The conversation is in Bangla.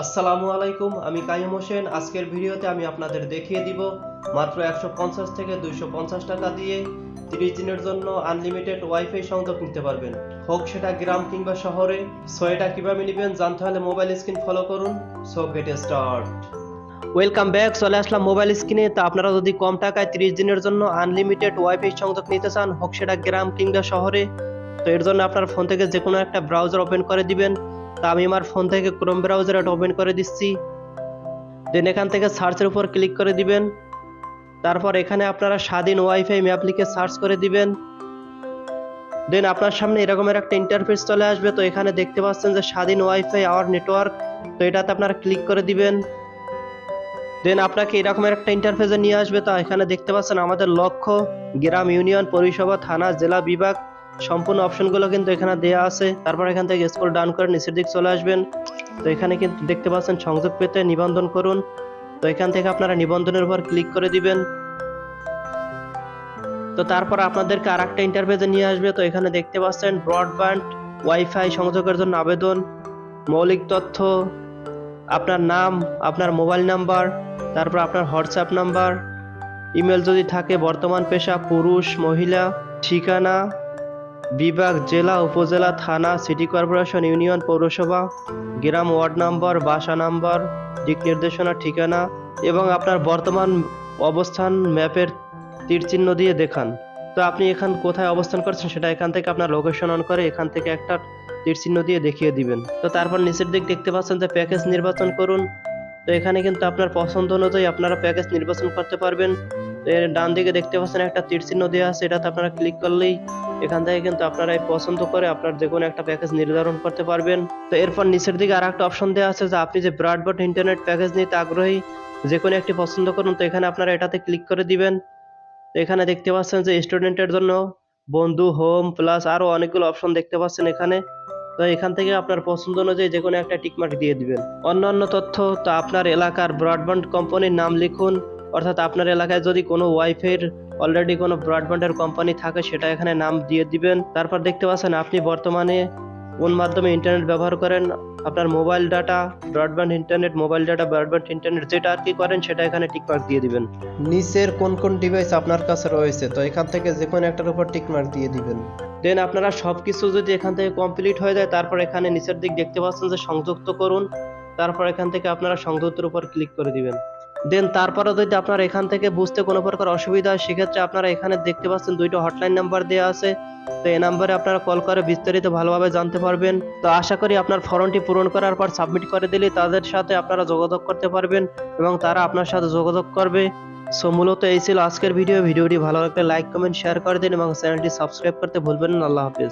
আসসালামু আলাইকুম, আমি কাইম হোসেন। আজকের ভিডিওতে আমি আপনাদের দেখিয়ে দিব মাত্র একশো পঞ্চাশ থেকে দুইশো পঞ্চাশ টাকা দিয়ে তিরিশ দিনের জন্য আনলিমিটেড ওয়াইফাই সংযোগ নিতে পারবেন। হোক সেটা গ্রাম কিংবা শহরে সো এটা কীভাবে নেবেন জানতে হলে মোবাইল স্ক্রিন ফলো করুন। So get start. Welcome back, চলে আসলাম মোবাইল স্ক্রিনে। তা আপনারা যদি কম টাকায় তিরিশ দিনের জন্য আনলিমিটেড ওয়াইফাই সংযোগ নিতে চান, হোক সেটা গ্রাম কিংবা শহরে, তো এর জন্য আপনার ফোন থেকে যে কোনো একটা ব্রাউজার ওপেন করে দিবেন। তা আমি আমার ফোন থেকে ক্রোম ব্রাউজার এটা ওপেন করে দিচ্ছি। দেন এখান থেকে সার্চের উপর ক্লিক করে দিবেন। তারপর এখানে আপনারা স্বাধীন ওয়াইফাই ম্যাপ লিখে সার্চ করে দিবেন। দেন আপনার সামনে এরকমের একটা ইন্টারফেস চলে আসবে। তো এখানে দেখতে পাচ্ছেন যে স্বাধীন ওয়াইফাই আওয়ার নেটওয়ার্ক তো এটাতে আপনারা ক্লিক করে দিবেন। দেন আপনাকে এরকমের একটা ইন্টারফেসে নিয়ে আসবে। তো এখানে দেখতে পাচ্ছেন আমাদের লক্ষ্য, গ্রাম ইউনিয়ন পরিষেবা থানা, জেলা বিভাগ। সম্পূর্ণ অপশনগুলো কিন্তু এখানে দেয়া আছে। তারপর এখান থেকে স্ক্রল ডাউন করে নিচের দিক চলে আসবেন। তো এখানে কিন্তু দেখতে পাচ্ছেন সংযোগ পেতে নিবন্ধন করুন। তো এখান থেকে আপনারা নিবন্ধনের উপর ক্লিক করে দিবেন। তো তারপর আপনাদেরকে আর একটা ইন্টারফেসে নিয়ে আসবে। তো এখানে দেখতে পাচ্ছেন ব্রডব্যান্ড ওয়াইফাই সংযোগের জন্য আবেদন, মৌলিক তথ্য, আপনার নাম, আপনার মোবাইল নাম্বার তারপর আপনার হোয়াটসঅ্যাপ নাম্বার ইমেল যদি থাকে বর্তমান পেশা, পুরুষ, মহিলা, ঠিকানা বিভাগ জেলা, উপজেলা, থানা, সিটি কর্পোরেশন, ইউনিয়ন, পৌরসভা, গ্রাম ওয়ার্ড নাম্বার, বাসা নাম্বার, দিক নির্দেশনা, ঠিকানা এবং আপনার বর্তমান অবস্থান ম্যাপের তীর চিহ্ন দিয়ে দেখান। তো আপনি এখান কোথায় অবস্থান করছেন সেটা এখান থেকে আপনার লোকেশন অন করে এখান থেকে একটা তীর চিহ্ন দিয়ে দেখিয়ে দিবেন। তো তারপর নিচের দিক দেখতে পাচ্ছেন যে প্যাকেজ নির্বাচন করুন। তো এখানে কিন্তু আপনার পছন্দ অনুযায়ী আপনারা প্যাকেজ নির্বাচন করতে পারবেন। তো এর ডান দিকে দেখতে পাচ্ছেন একটা তীর চিহ্ন দেওয়া আছে, এটাতে আপনারা ক্লিক করলেই এখান থেকে কিন্তু আপনারা পছন্দ করে আপনার যে কোনো একটা প্যাকেজ নির্ধারণ করতে পারবেন। তো এরপর নিচের দিকে আর একটা অপশন দেওয়া আছে যে আপনি যে ব্রডব্যান্ড ইন্টারনেট প্যাকেজ নিতে আগ্রহী, যে কোনো একটি পছন্দ করুন, তো এখানে আপনারা এটাতে ক্লিক করে দিবেন। তো এখানে দেখতে পাচ্ছেন যে স্টুডেন্টের জন্য বন্ধু হোম প্লাস আরও অনেকগুলো অপশন দেখতে পাচ্ছেন এখানে। তো এখান থেকে আপনার পছন্দ অনুযায়ী যে কোনো একটা টিকমার্ক দিয়ে দিবেন। অন্যান্য তথ্য, তো আপনার এলাকার ব্রডব্যান্ড কোম্পানির নাম লিখুন। অর্থাৎ আপনার এলাকায় যদি কোনো ওয়াইফাইয়ের অলরেডি কোনো ব্রডব্যান্ডের কোম্পানি থাকে সেটা এখানে নাম দিয়ে দিবেন। তারপর দেখতে পাচ্ছেন আপনি বর্তমানে কোন মাধ্যমে ইন্টারনেট ব্যবহার করেন? আপনার mobile data broadband internet mobile data broadband internet যেটা আর কি করেন সেটা এখানে টিকমার্ক দিয়ে দিবেন। নিচের কোন কোন ডিভাইস আপনার কাছে রয়েছে? তো এখান থেকে যে কোনো একটার উপর টিকমার্ক দিয়ে দিবেন। দেন আপনারা সবকিছু যদি এখান থেকে কমপ্লিট হয়ে যায় তারপর এখানে নিচের দিক দেখতে পাচ্ছেন যে সংযুক্ত করুন। তারপর এখান থেকে আপনারা সংযুক্তের উপর ক্লিক করে দিবেন। দেন তারপরে যদি আপনার এখান থেকে বুঝতে কোনো প্রকার অসুবিধা হয়, সেক্ষেত্রে আপনারা এখানে দেখতে পাচ্ছেন দুইটা হটলাইন নাম্বার দেওয়া আছে। তো এই নাম্বারে আপনারা কল করে বিস্তারিত ভালোভাবে জানতে পারবেন। তো আশা করি আপনার ফর্মটি পূরণ করার পর সাবমিট করে দিলে তাদের সাথে আপনারা যোগাযোগ করতে পারবেন এবং তারা আপনার সাথে যোগাযোগ করবে। সো মূলত এই ছিল আজকের ভিডিও ভিডিওটি ভালো লাগলে লাইক কমেন্ট শেয়ার করে দিন এবং চ্যানেলটি সাবস্ক্রাইব করতে ভুলবেন না। আল্লাহ হাফেজ।